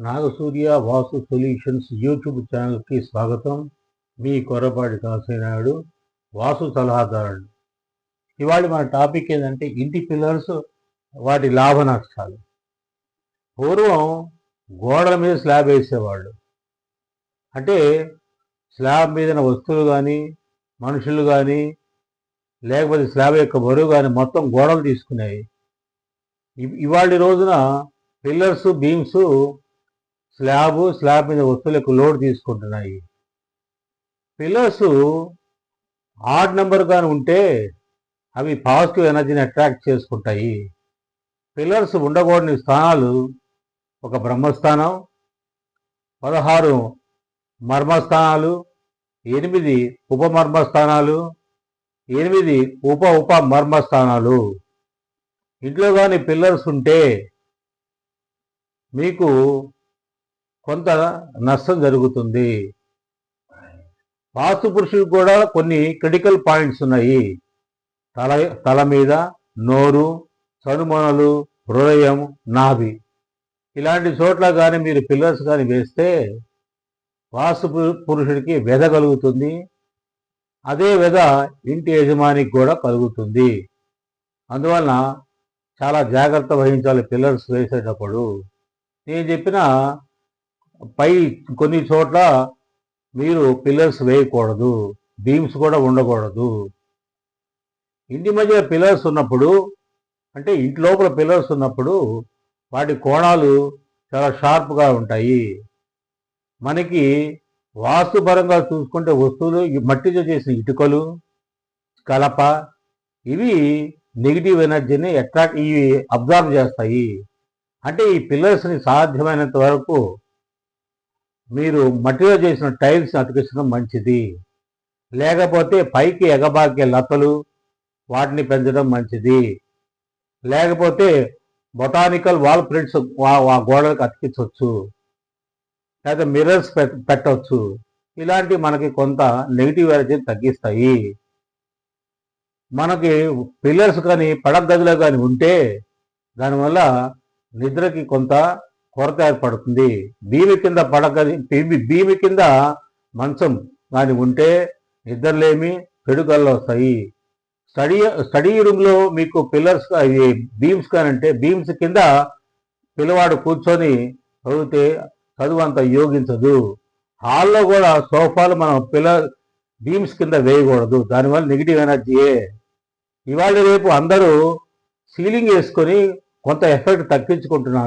Naga Surya Vasu solutions YouTube ఛానల్కి స్వాగతం. మీ కొరపాటి కాసేనాయుడు వాసు సలహాదారుడు. ఇవాళ మన టాపిక్ ఏంటంటే ఇంటి పిల్లర్స్ వాటి లాభ నష్టాలు. పూర్వం గోడల మీద స్లాబ్ వేసేవాళ్ళు. అంటే స్లాబ్ మీద వస్తువులు కానీ మనుషులు కానీ లేకపోతే స్లాబ్ యొక్క బరువు కానీ మొత్తం గోడలు తీసుకునేవి ఇవాళ రోజున పిల్లర్స్ బీమ్స్ స్లాబ్ స్లాబ్ మీద వస్తువులకు లోడ్ తీసుకుంటున్నాయి. పిల్లర్స్ ఆడ్ నెంబర్ కానీ ఉంటే అవి పాజిటివ్ ఎనర్జీని అట్రాక్ట్ చేసుకుంటాయి. పిల్లర్స్ ఉండకూడని స్థానాలు ఒక బ్రహ్మస్థానం పదహారు మర్మస్థానాలు ఎనిమిది ఉపమర్మస్థానాలు ఎనిమిది ఉప ఉప మర్మస్థానాలు. ఇంట్లో కానీ పిల్లర్స్ ఉంటే మీకు కొంత నష్టం జరుగుతుంది. వాస్తు పురుషుడికి కూడా కొన్ని క్రిటికల్ పాయింట్స్ ఉన్నాయి. తల తల మీద నోరు చనుమనలు హృదయం నాభి. ఇలాంటి చోట్ల కానీ మీరు పిల్లర్స్ కానీ వేస్తే వాస్తు పురుషుడికి వెధ కలుగుతుంది. అదే వెధ ఇంటి యజమానికి కూడా కలుగుతుంది. అందువలన చాలా జాగ్రత్త వహించాలి పిల్లర్స్ వేసేటప్పుడు. నేను చెప్పిన పై కొన్ని చోట్ల మీరు పిల్లర్స్ వేయకూడదు బీమ్స్ కూడా ఉండకూడదు. ఇంటి మధ్య పిల్లర్స్ ఉన్నప్పుడు అంటే ఇంటి లోపల పిల్లర్స్ ఉన్నప్పుడు వాటి కోణాలు చాలా షార్ప్గా ఉంటాయి. మనకి వాస్తుపరంగా చూసుకుంటే వస్తువులు మట్టితో చేసిన ఇటుకలు కలప ఇవి నెగిటివ్ ఎనర్జీని అట్రాక్ట్ ఇవి అబ్జర్వ్ చేస్తాయి. అంటే ఈ పిల్లర్స్ని సాధ్యమైనంత వరకు మీరు మట్టిలో చేసిన టైల్స్ అతికించడం మంచిది. లేకపోతే పైకి ఎగబాకే లతలు వాటిని పెంచడం మంచిది. లేకపోతే బొటానికల్ వాల్ ప్రింట్స్ ఆ గోడలకు అతికించవచ్చు. లేదా మిర్రర్స్ పెట్టవచ్చు. ఇలాంటి మనకి కొంత నెగిటివ్ ఎనర్జీని తగ్గిస్తాయి. మనకి పిల్లర్స్ కానీ పడగదిలో కానీ ఉంటే దానివల్ల నిద్రకి కొంత కొరత ఏర్పడుతుంది. భీమి కింద పడక భీమి కింద మంచం కానీ ఉంటే నిద్రలేమి పెడుకల్లో వస్తాయి. స్టడీ స్టడీ రూమ్లో మీకు పిల్లర్స్ బీమ్స్ కానంటే బీమ్స్ కింద పిల్లవాడు కూర్చొని చదివితే చదువు అంత యోగించదు. హాల్లో కూడా సోఫాలు మనం పిల్లర్ బీమ్స్ కింద వేయకూడదు. దానివల్ల నెగిటివ్ ఎనర్జీయే. ఇవాళ రేపు అందరూ సీలింగ్ వేసుకొని కొంత ఎఫెక్ట్ తగ్గించుకుంటున్నారు.